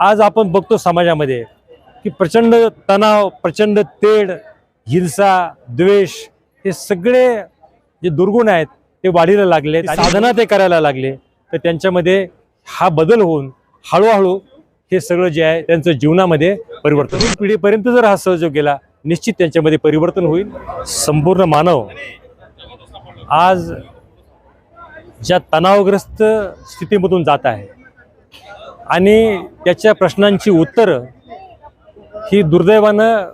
आज आपण बघतो समाजामध्ये की प्रचंड तणाव प्रचंड तेढ हिंसा द्वेष हे सगळे जे दुर्गुण आहेत ते वाढीला लागले साधना ते करायला लागले. तर त्यांच्यामध्ये हा बदल होऊन हळूहळू हे सगळं जे आहे त्यांचं जीवनामध्ये परिवर्तन होईल. पिढीपर्यंत जर हा सहयोग गेला निश्चित त्यांच्यामध्ये परिवर्तन होईल. संपूर्ण मानव आज ज्या तणावग्रस्त स्थितीमधून जात आहे आणि त्याच्या प्रश्नांची उत्तरं ही दुर्दैवानं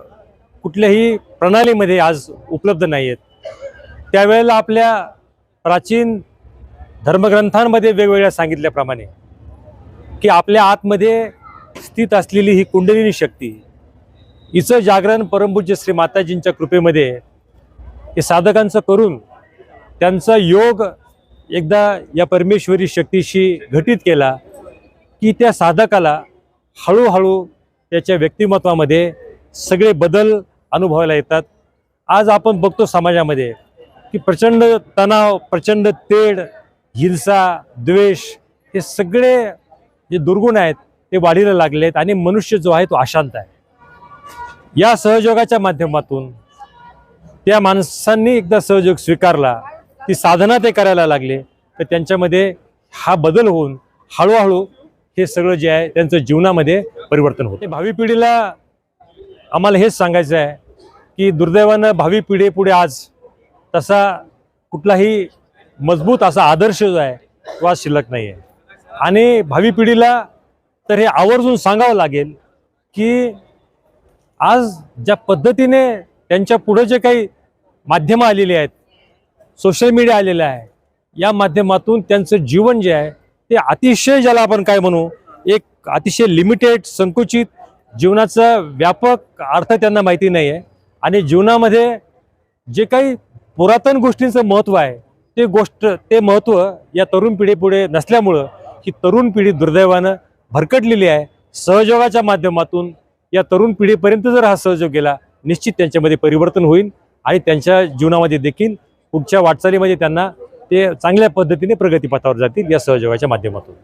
कुठल्याही प्रणालीमध्ये आज उपलब्ध नाही आहेत त्यावेळेला आपल्या प्राचीन धर्मग्रंथांमध्ये वेगवेगळ्या सांगितल्याप्रमाणे की आपल्या आतमध्ये स्थित असलेली ही कुंडलिनी शक्ती हिचं जागरण परमपूज्य श्री माताजींच्या कृपेमध्ये हे साधकांचं करून त्यांचा योग एकदा या परमेश्वरी शक्तीशी घटित केला की त्या साधकाला हळूहळू त्याच्या व्यक्तिमत्वामध्ये सगळे बदल अनुभवायला येतात. आज आपण बघतो समाजामध्ये की प्रचंड तणाव प्रचंड तेढ हिंसा द्वेष हे सगळे जे दुर्गुण आहेत ते वाढीला लागले आहेत आणि मनुष्य जो आहे तो अशांत आहे. या सहयोगाच्या माध्यमातून त्या माणसांनी एकदा सहयोग स्वीकारला ती साधना ते करायला लागले तर त्यांच्यामध्ये हा बदल होऊन हळूहळू हे सगळं जे आहे त्यांचं जीवनामध्ये परिवर्तन होते. भावी पिढीला आम्हाला हेच सांगायचं आहे की दुर्दैवानं भावी पिढी पुढे आज तसा कुठलाही मजबूत असा आदर्श जो आहे तो आज शिल्लक नाही आहे. आणि भावी पिढीला तर हे आवर्जून सांगावं लागेल की आज ज्या पद्धतीने त्यांच्या पुढे जे काही माध्यमं आलेली आहेत सोशल मीडिया आलेलं आहे या माध्यमातून त्यांचं जीवन जे आहे ते अतिशय ज्याला आपण काय म्हणू एक अतिशय लिमिटेड संकुचित जीवनाचा व्यापक अर्थ त्यांना माहिती नाही आहे आणि जीवनामध्ये जे काही पुरातन गोष्टींचं महत्त्व आहे ते गोष्ट ते महत्त्व या तरुण पिढीपुढे नसल्यामुळं ही तरुण पिढी दुर्दैवानं भरकटलेली आहे. सहयोगाच्या माध्यमातून या तरुण पिढीपर्यंत जर हा सहयोग गेला निश्चित त्यांच्यामध्ये परिवर्तन होईल आणि त्यांच्या जीवनामध्ये देखील पुढच्या वाटचालीमध्ये त्यांना ते चांगल्या पद्धतीने प्रगतीपथावर जातील या सहयोगाच्या माध्यमातून.